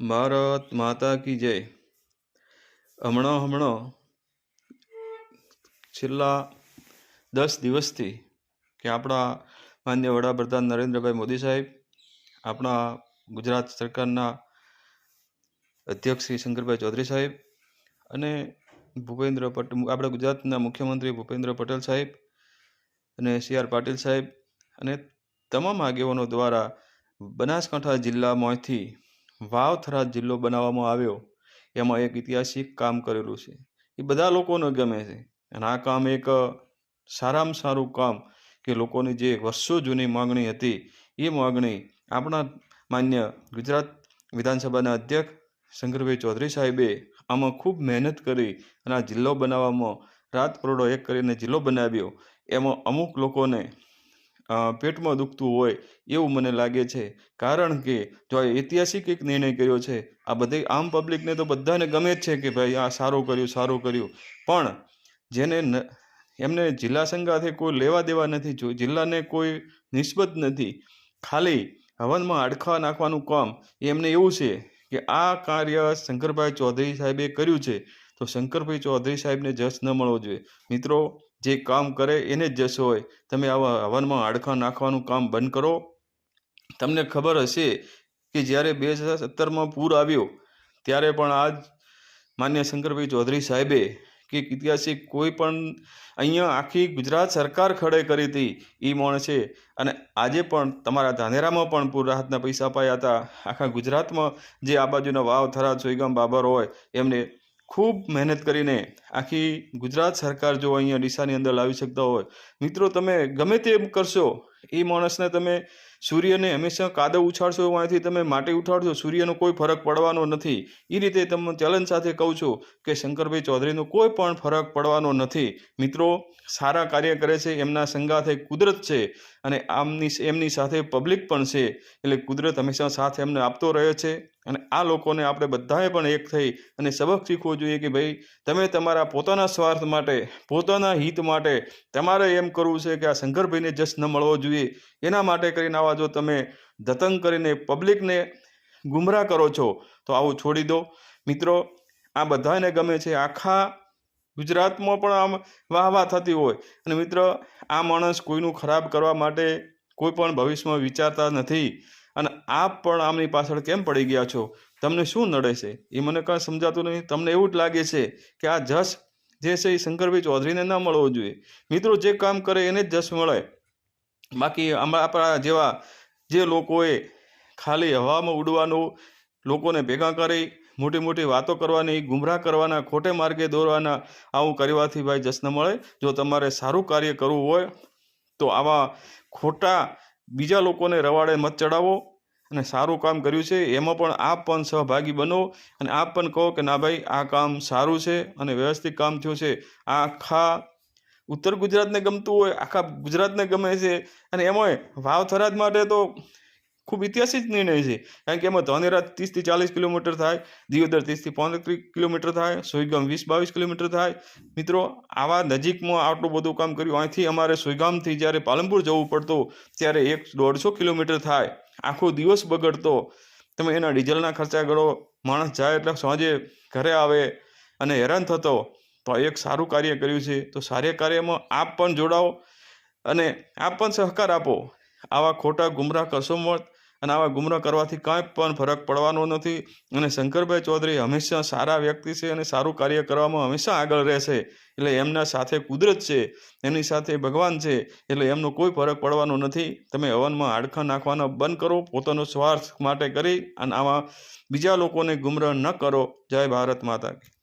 ભારત માતા કી જય. હમણાં હમણાં છેલ્લા દસ દિવસથી કે આપણા માન્ય વડાપ્રધાન નરેન્દ્રભાઈ મોદી સાહેબ, આપણા ગુજરાત સરકારના અધ્યક્ષ શ્રી શંકરભાઈ ચૌધરી સાહેબ અને ભૂપેન્દ્ર પટેલ આપણા ગુજરાતના મુખ્યમંત્રી ભૂપેન્દ્ર પટેલ સાહેબ અને સી આર પાટીલ સાહેબ અને તમામ આગેવાનો દ્વારા બનાસકાંઠા જિલ્લામાંથી વાવ થરાદ જિલ્લો બનાવવામાં આવ્યો. એમાં એક ઐતિહાસિક કામ કરેલું છે. એ બધા લોકોને ગમે છે. અને આ કામ એક સારામાં સારું કામ કે લોકોની જે વર્ષો જૂની માગણી હતી, એ માગણી આપણા માન્ય ગુજરાત વિધાનસભાના અધ્યક્ષ શંકરભાઈ ચૌધરી સાહેબે આમાં ખૂબ મહેનત કરી અને આ જિલ્લો બનાવવામાં રાત પરોડો એક કરીને જિલ્લો બનાવ્યો. એમાં અમુક લોકોને પેટમાં દુખતું હોય એવું મને લાગે છે. કારણ કે જો આ ઐતિહાસિક એક નિર્ણય કર્યો છે, આ બધે આમ પબ્લિકને તો બધાને ગમે જ છે કે ભાઈ આ સારું કર્યું સારું કર્યું. પણ જેને એમને જિલ્લા સંઘાથે કોઈ લેવા દેવા નથી જો, જિલ્લાને કોઈ નિસ્બત નથી. ખાલી હવનમાં આડખા નાખવાનું કામ, એમને એવું છે કે આ કાર્ય શંકરભાઈ ચૌધરી સાહેબે કર્યું છે. તો શંકરભાઈ ચૌધરી સાહેબને જશ ન મળવો જોઈએ. મિત્રો, જે કામ કરે એને જ જશ હોય. તમે આવા હવનમાં હાડકાં નાખવાનું કામ બંધ કરો. તમને ખબર હશે કે જ્યારે બે હજાર સત્તરમાં પૂર આવ્યો, ત્યારે પણ આજ માન્ય શંકરભાઈ ચૌધરી સાહેબે કે ઐતિહાસિક કોઈ પણ અહીંયા આખી ગુજરાત સરકાર ખડે કરી હતી એ માણસે અને આજે પણ તમારા ધાનેરામાં પણ પૂર રાહતના પૈસા અપાયા હતા. આખા ગુજરાતમાં જે આ બાજુના વાવ થરા સોઈગામ, બાબર હોય, એમને ખૂબ મહેનત કરીને આખી ગુજરાત સરકાર જો અહીંયા ડીસાની અંદર લાવી શકતા હોય. મિત્રો, તમે ગમે તેમ કરશો, એ માણસને તમે સૂર્યને હંમેશા કાદવ ઉછાળશો એમાંથી તમે માટી ઉઠાડશો, સૂર્યનો કોઈ ફરક પડવાનો નથી. એ રીતે તમે ચેલેન્જ સાથે કહું છું કે શંકરભાઈ ચૌધરીનો કોઈ પણ ફરક પડવાનો નથી. મિત્રો, સારા કાર્ય કરે છે, એમના સંગાથે કુદરત છે અને આમની એમની સાથે પબ્લિક પણ છે. એટલે કુદરત હંમેશા સાથ એમને આપતો રહે છે અને આ લોકોને આપણે બધાએ પણ એક થઈ અને સબક શીખવો જોઈએ કે ભાઈ, તમે તમારા પોતાના સ્વાર્થ માટે, પોતાના હિત માટે તમારે એમ કરવું છે કે આ શંકરભાઈને જશ ન મળવો જોઈએ. એના માટે કરીને આવા જો તમે દતંગ કરીને પબ્લિકને ગુમરાહ કરો છો, તો આવું છોડી દો. મિત્રો, આ બધાને ગમે છે. આખા ગુજરાતમાં પણ આમ વાહ વાહ થતી હોય. અને મિત્ર, આ માણસ કોઈનું ખરાબ કરવા માટે કોઈ પણ ભવિષ્યમાં વિચારતા નથી. અને આપ પણ આમની પાછળ કેમ પડી ગયા છો? તમને શું નડે છે? એ મને કાંઈ સમજાતું નહીં તમને એવું જ લાગે છે કે આ જશ જે છે એ શંકરભાઈ ચૌધરીને ન મળવો જોઈએ. મિત્રો, જે કામ કરે એને જ જશ મળે. બાકી આપણા જેવા જે લોકોએ ખાલી હવામાં ઉડવાનું, લોકોને ભેગા કરી, મોટી મોટી વાતો કરવાની, ગુમરાહ કરવાના, ખોટે માર્ગે દોરવાના, આવું કરવાથી ભાઈ જશ્ન મળે. જો તમારે સારું કાર્ય કરવું હોય, તો આવા ખોટા બીજા લોકોને રવાડે મત ચડાવો અને સારું કામ કર્યું છે. એમાં પણ આપ પણ સહભાગી બનો અને આપ પણ કહો કે, ના ભાઈ, આ કામ સારું છે અને વ્યવસ્થિત કામ થયું છે. આખા ઉત્તર ગુજરાતને ગમતું હોય, આખા ગુજરાતને ગમે છે. અને એમાંય વાવ થરાદ માટે તો ખૂબ ઐતિહાસિક નિર્ણય છે. કારણ કે એમાં ધોનેરા ત્રીસથી ચાલીસ કિલોમીટર થાય, દિયોદર ત્રીસથી પાંત્રીસ કિલોમીટર થાય, સોયગામ વીસ બાવીસ કિલોમીટર થાય. મિત્રો, આવા નજીકમાં આટલું બધું કામ કર્યું, અહીંથી અમારે સોયગામથી જ્યારે પાલનપુર જવું પડતું, ત્યારે એક દોઢસો કિલોમીટર થાય. આખો દિવસ બગડતો. તમે એના ડીઝલના ખર્ચા ગણો, માણસ જાય એટલે સાંજે ઘરે આવે અને હેરાન થતો. તો એક સારું કાર્ય કર્યું છે. તો સારા કાર્યમાં આપ પણ જોડાઓ અને આપ પણ સહકાર આપો. આવા ખોટા ગુમરાહ કરશો મત અને આવા ગુમરાહ કરવાથી કાંઈ પણ ફરક પડવાનો નથી અને શંકરભાઈ ચૌધરી હંમેશા સારા વ્યક્તિ છે અને સારું કાર્ય કરવામાં હંમેશા આગળ રહેશે. એટલે એમના સાથે કુદરત છે, એમની સાથે ભગવાન છે, એટલે એમનો કોઈ ફરક પડવાનો નથી. તમે હવનમાં હાડકાં નાખવાના બંધ કરો, પોતાનો સ્વાર્થ માટે કરી અને આવા બીજા લોકોને ગુમરાહ ન કરો. જય ભારત માતા